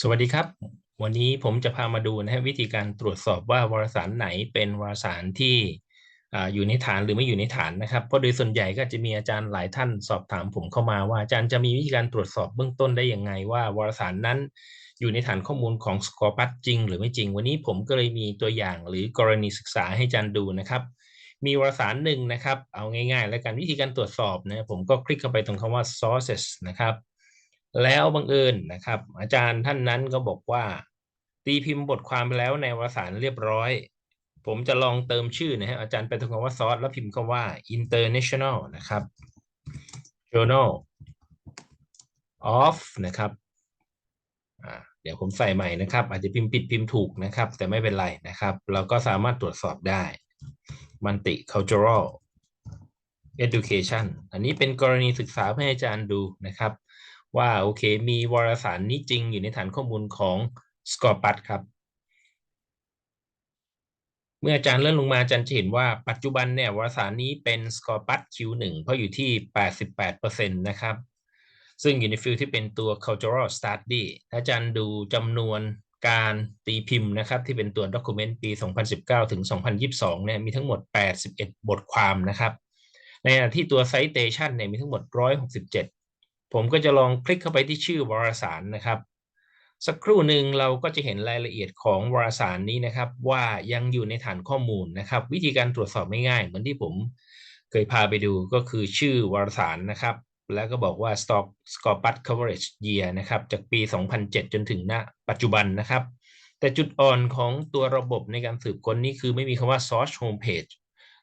สวัสดีครับ วันนี้ผมจะพามาดูนะฮะวิธีการตรวจสอบว่าวารสารไหนเป็นวารสารที่อยู่ในฐานหรือไม่อยู่ในฐานนะครับเพราะโดยส่วนใหญ่ก็จะมีอาจารย์หลายท่านสอบถามผมเข้ามาว่าอาจารย์จะมีวิธีการตรวจสอบเบื้องต้นได้อยังไง ว่าวารสารนั้นอยู่ในฐานข้อมูลของสกอปัตจริง หรือไม่จริง วันนี้ผมก็เลยมีตัวอย่างหรือกรณีศึกษาให้อาจารย์ดูนะครับมีวารสารหนึ่งนะครับ เอาง่ายๆ แล้วกันวิธีการตรวจสอบนะผมก็คลิกเข้าไปตรงคำว่า sources นะครับ แล้วบังเอิญนะครับ อาจารย์ท่านนั้นก็บอกว่า ตีพิมพ์บทความไปแล้วในวารสารเรียบร้อย ผมจะลองเติมชื่อนะฮะอาจารย์ไปตรงคำว่าซอสแล้วพิมพ์คำว่า international นะครับ journal of นะครับเดี๋ยวผมใส่ใหม่นะครับ อาจจะพิมพ์ผิดพิมพ์ถูกนะครับ แต่ไม่เป็นไรนะครับ เราก็สามารถตรวจสอบได้ multicultural education อันนี้เป็นกรณีศึกษาให้อาจารย์ดูนะครับ ว่าโอเค มีวารสารนี้จริงอยู่ในฐานข้อมูลของสกอร์ปัตครับ เมื่ออาจารย์เลื่อนลงมาอาจารย์จะเห็นว่าปัจจุบันเนี่ยวารสารนี้เป็นสกอร์ปัต Q1 เพราะอยู่ที่ 88%นะครับ ซึ่งอยู่ในฟิลที่เป็นตัว cultural study ถ้าอาจารย์ดูจำนวนการตีพิมพ์นะครับ ที่เป็นตัว document ปี 2019 ถึง 2022 เนี่ยมีทั้งหมด 81 บทความนะครับ ในขณะที่ตัว citation เนี่ยมีทั้งหมด 167 ผมก็จะลองคลิกเข้าไปที่ชื่อวารสารนะครับ สักครู่หนึ่งเราก็จะเห็นรายละเอียดของวารสารนี้นะครับ ว่ายังอยู่ในฐานข้อมูลนะครับ วิธีการตรวจสอบไม่ง่ายเหมือนที่ผมเคยพาไปดูก็คือชื่อวารสารนะครับ แล้วก็บอกว่า stock Scopus coverage year นะครับจากปี 2007 จนถึงณปัจจุบันนะครับ แต่จุดอ่อนของตัวระบบในการสืบค้นนี้คือไม่มีคำว่า source homepage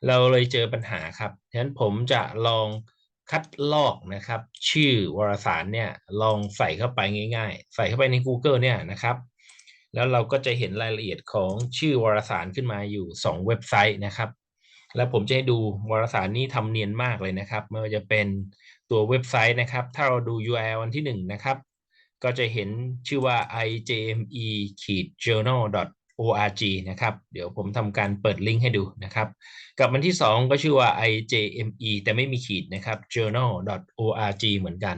เราเลยเจอปัญหาครับฉะนั้นผมจะลอง คัดลอกนะครับ ชื่อวารสารเนี่ยลองใส่เข้าไปง่าย ๆ ใส่เข้าไปใน Google เนี่ยนะครับ แล้วเราก็จะเห็นรายละเอียดของชื่อวารสารขึ้นมาอยู่ 2 เว็บไซต์นะครับ แล้วผมจะให้ดูวารสารนี้ทำเนียนมากเลยนะครับไม่ว่าจะเป็นตัวเว็บไซต์นะครับ ถ้าเราดู URL วันที่1นะครับ ก็จะเห็นชื่อว่า ijme-journal org นะครับ เดี๋ยวผมทำการเปิดลิงก์ให้ดูนะครับ กับมันที่ 2 ก็ชื่อว่า ijme แต่ไม่มีขีดนะครับ journal org เหมือนกัน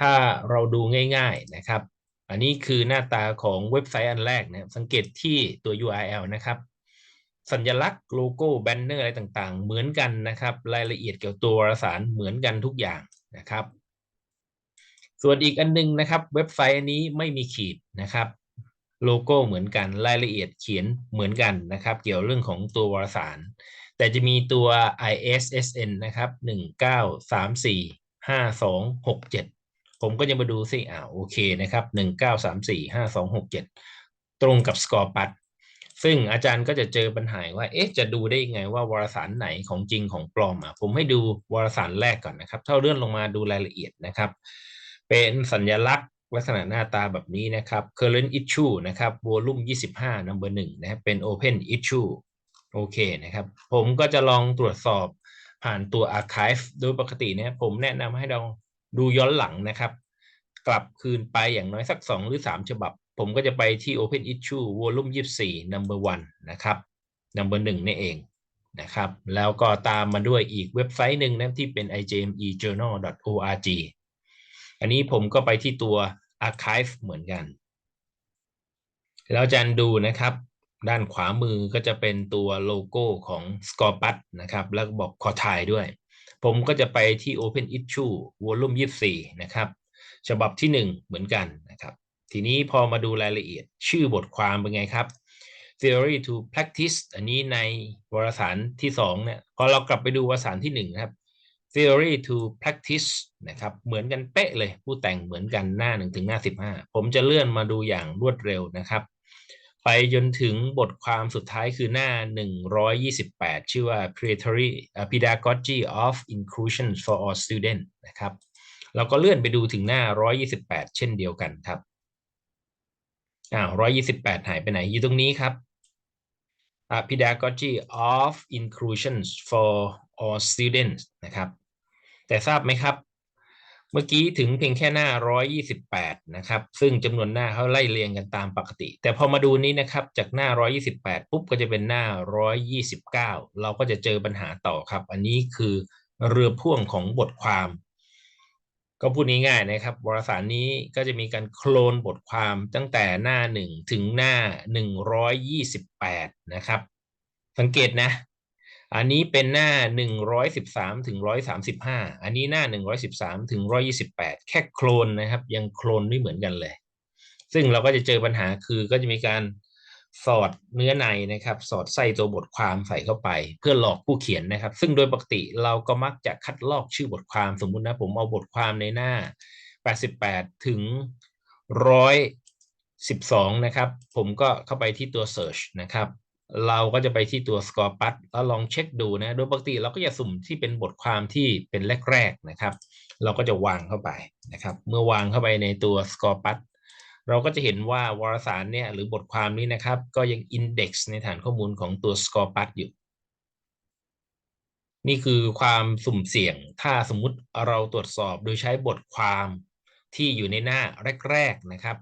ถ้าเราดูง่ายๆนะครับ อันนี้คือหน้าตาของเว็บไซต์อันแรกนะสังเกตที่ตัว URL นะครับ สัญลักษณ์โลโก้แบนเนอร์อะไรต่างๆ เหมือนกันนะครับ รายละเอียดเกี่ยวตัววารสารเหมือนกันทุกอย่างนะครับ ส่วนอีกอันนึงนะครับ เว็บไซต์อันนี้ไม่มีขีดนะครับ โลโก้เหมือนกันรายละเอียดเขียนเหมือนกันนะครับ เกี่ยวเรื่องของตัววารสาร แต่จะมีตัว ISSN นะครับหนึ่งเก้าสามสี่ห้าสองหกเจ็ดผมก็จะมาดูสิอ่าโอเคนะครับหนึ่งเก้าสามสี่ห้าสองหกเจ็ดตรงกับสกอร์ปัตซึ่งอาจารย์ก็จะเจอปัญหาว่า เอ๊ะ จะดูได้ยังไงว่าวารสารไหนของจริงของปลอมอะ ผมให้ดูวารสารแรกก่อนนะครับถ้าเลื่อนลงมาดูรายละเอียดนะครับ เป็นสัญลักษณ์ ลักษณะหน้าตาแบบนี้นะครับ current issue นะครับ volume 25 number 1นะครับเป็น open issue โอเคนะครับ ผมก็จะลองตรวจสอบผ่านตัว archive โดยปกติเนี่ยผมแนะนำให้เราดูย้อนหลังนะครับ กลับคืนไปอย่างน้อยสัก 2 หรือ 3 ฉบับ ผมก็จะไปที่ open issue volume 24 number 1นะครับ number 1นี่เองนะครับ แล้วก็ตามมาด้วยอีกเว็บไซต์หนึ่งนะที่เป็น ijmejournal.org อันนี้ผมก็ไปที่ตัว archive เหมือนกัน แล้วอาจารย์ดูนะครับ ด้านขวามือก็จะเป็นตัวโลโก้ของ Scorpus นะครับ แล้วบอกขอถ่ายด้วย ผมก็จะไปที่ Open Issue Volume 24 นะครับ ฉบับที่ 1 เหมือนกันนะครับ ทีนี้พอมาดูรายละเอียดชื่อบทความเป็นไงครับ Theory to Practice อันนี้ในวารสารที่2เนี่ยพอเรากลับไปดูวารสารที่1ครับ theory to practice นะครับ เหมือนกันเป๊ะเลย ผู้แต่งเหมือนกันหน้า 1 ถึงหน้า 15 ผมจะเลื่อนมาดูอย่างรวดเร็วนะครับ ไปจนถึงบทความสุดท้ายคือหน้า 128 ชื่อว่า Creatory Pedagogy of Inclusion for all students นะครับ เราก็เลื่อนไปดูถึงหน้า 128 เช่นเดียวกันครับ อ้าว 128 หายไปไหน อยู่ตรงนี้ครับ Pedagogy of Inclusion for all students นะครับ แต่ทราบไหมครับ เมื่อกี้ถึงเพียงแค่หน้า 128 นะครับ ซึ่งจำนวนหน้าเขาไล่เรียงกันตามปกติ แต่พอมาดูนี้นะครับ จากหน้า 128 ปุ๊บก็จะเป็นหน้า 129 เราก็จะเจอปัญหาต่อครับ อันนี้คือเรือพ่วงของบทความ ก็พูดง่ายๆนะครับ วารสารนี้ก็จะมีการโคลนบทความตั้งแต่หน้าหนึ่งถึงหน้าหนึ่งร้อยยี่สิบแปดนะครับ สังเกตนะ อันนี้เป็นหน้าหนึ่งร้อยสิบสามถึงร้อยสามสิบห้าอันนี้หน้าหนึ่งร้อยสิบสามถึงร้อยี่สิบแปดแค่โคลนนะครับ ยังโคลนไม่เหมือนกันเลย ซึ่งเราก็จะเจอปัญหาคือก็จะมีการสอดเนื้อในนะครับ สอดไส้ตัวบทความใส่เข้าไป เพื่อหลอกผู้เขียนนะครับ ซึ่งโดยปกติเราก็มักจะคัดลอกชื่อบทความสมมุตินะผมเอาบทความในหน้า 88 ถึง 112 นะครับ ผมก็เข้าไปที่ตัว search นะครับ เราก็จะไปที่ตัว score pad แล้วลองเช็คดูนะ โดยปกติเราก็จะสุ่มที่เป็นบทความที่เป็นแรกๆนะครับ เราก็จะวางเข้าไปนะครับ เมื่อวางเข้าไปในตัว score pad เราก็จะเห็นว่าวารสารเนี่ยหรือบทความนี้นะครับ ก็ยังอินเด็กซ์ในฐานข้อมูลของตัว Scorpus อยู่ นี่คือความสุ่มเสี่ยง ถ้าสมมุติเราตรวจสอบโดยใช้บทความที่อยู่ในหน้าแรกๆนะครับ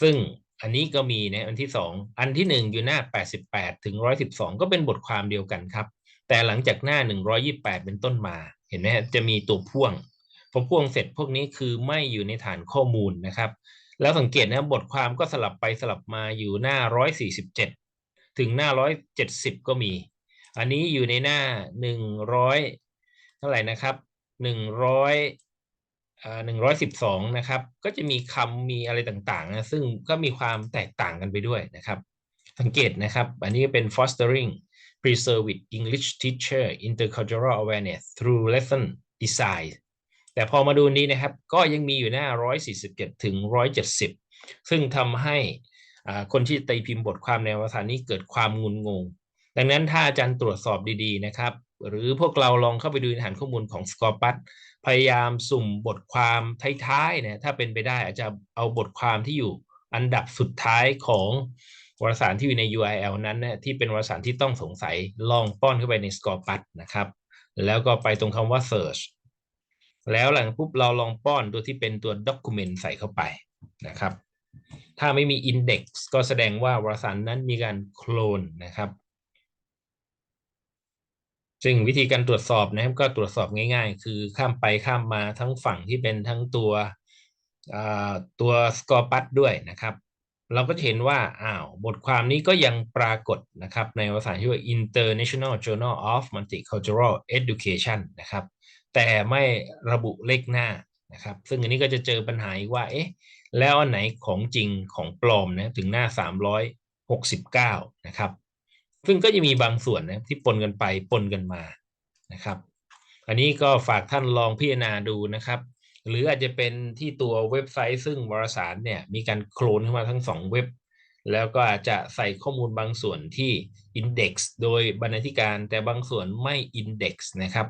ซึ่ง อันนี้ก็มีในอันที่2อันที่1อยู่หน้า88ถึง112ก็เป็นบทความเดียวกันครับ แต่หลังจากหน้า128เป็นต้นมา เห็นไหมจะมีตัวพ่วงพอพ่วงเสร็จพวกนี้คือไม่อยู่ในฐานข้อมูลนะครับ แล้วสังเกตนะบทความก็สลับไปสลับมาอยู่หน้า147ถึงหน้า170ก็มี อันนี้อยู่ในหน้า100เท่าไหร่นะครับ100อ่า 112นะครับ ก็จะมีคำมีอะไรต่างๆนะซึ่งก็มีความแตกต่างกันไปด้วยนะครับ สังเกตนะครับ อันนี้เป็น fostering preserved English teacher intercultural awareness through lesson design แต่พอมาดูนี้นะครับ ก็ยังมีอยู่หน้า 147 ถึง 170 ซึ่งทำให้คนที่ตีพิมพ์บทความในวารสารนี้เกิดความงุนงง ดังนั้นถ้าอาจารย์ตรวจสอบดีๆนะครับ หรือพวกเราลองเข้าไปดูในฐานข้อมูลของ Scopus พยายามสุ่มบทความท้ายๆเนี่ยถ้าเป็นไปได้อาจจะเอาบทความที่อยู่อันดับสุดท้ายของวารสารที่อยู่ใน URL นั้นเนี่ยที่เป็นวารสารที่ต้องสงสัยลองป้อนเข้าไปใน Scorpus นะครับ แล้วก็ไปตรงคำว่า search แล้วหลังปุ๊บเราลองป้อนตัวที่เป็นตัว document ใส่เข้าไปนะครับ ถ้าไม่มี index ก็แสดงว่าวารสารนั้นมีการโคลนนะครับ ซึ่งวิธีการตรวจสอบนะครับก็ตรวจสอบง่าย ๆ คือข้ามไปข้ามมาทั้งฝั่งที่เป็นทั้งตัวตัว score p u ด้วยนะครับ เราก็จะเห็นว่าอ้าวบทความนี้ก็ยังปรากฏนะครับ ในวารสารที่ว่า International Journal of Multicultural Education นะครับ แต่ไม่ระบุเลขหน้านะครับ ซึ่งอันนี้ก็จะเจอปัญหาว่าเอ๊ะแล้วอันไหนของจริงของปลอมนะถึงหน้า 369 นะครับ ซึ่งก็จะมีบางส่วนนะที่ปนกันไปปนกันมานะครับ อันนี้ก็ฝากท่านลองพิจารณาดูนะครับ หรืออาจจะเป็นที่ตัวเว็บไซต์ ซึ่งวารสารเนี่ยมีการโคลนขึ้นมาทั้งสองเว็บ แล้วก็อาจจะใส่ข้อมูลบางส่วนที่ Index โดยบรรณาธิการแต่บางส่วนไม่ Index นะครับ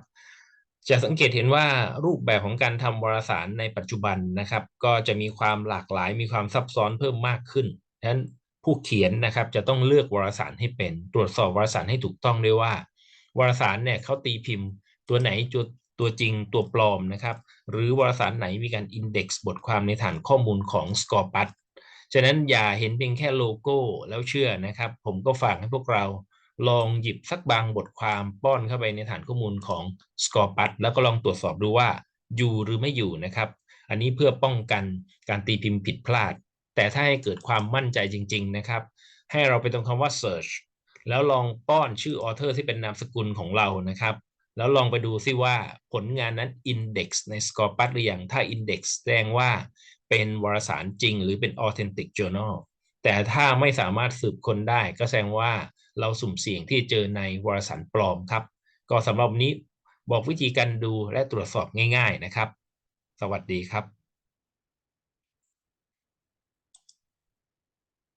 จะสังเกตเห็นว่ารูปแบบของการทำวารสารในปัจจุบันนะครับ ก็จะมีความหลากหลายมีความซับซ้อนเพิ่มมากขึ้นดังนั้น ผู้เขียนนะครับ จะต้องเลือกวารสารให้เป็น ตรวจสอบวารสารให้ถูกต้องด้วยว่า วารสารเนี่ยเขาตีพิมพ์ตัวไหนตัวตัวจริงตัวปลอมนะครับ หรือวารสารไหนมีการอินเด็กซ์บทความในฐานข้อมูลของ s c o r p u s ฉะนั้นอย่าเห็นเพียงแค่โลโก้แล้วเชื่อนะครับ ผมก็ฝากให้พวกเราลองหยิบสักบางบทความป้อนเข้าไปในฐานข้อมูลของ Scorpus แล้วก็ลองตรวจสอบดูว่าอยู่หรือไม่อยู่นะครับ อันนี้เพื่อป้องกันการตีพิมพ์ผิดพลาด แต่ถ้าให้เกิดความมั่นใจจริง ๆ นะครับ ให้เราไปตรงคำว่า search แล้วลองป้อนชื่อ author ที่เป็นนามสกุลของเรานะครับ แล้วลองไปดูซิว่าผลงานนั้น index ใน Scopus หรือยังถ้า index แสดงว่าเป็นวารสารจริง หรือเป็น authentic journal แต่ถ้าไม่สามารถสืบคนได้ก็แสดงว่าเราสุ่มเสี่ยงที่เจอในวารสารปลอมครับ ก็สำหรับนี้บอกวิธีการดูและตรวจสอบง่าย ๆนะครับ สวัสดีครับ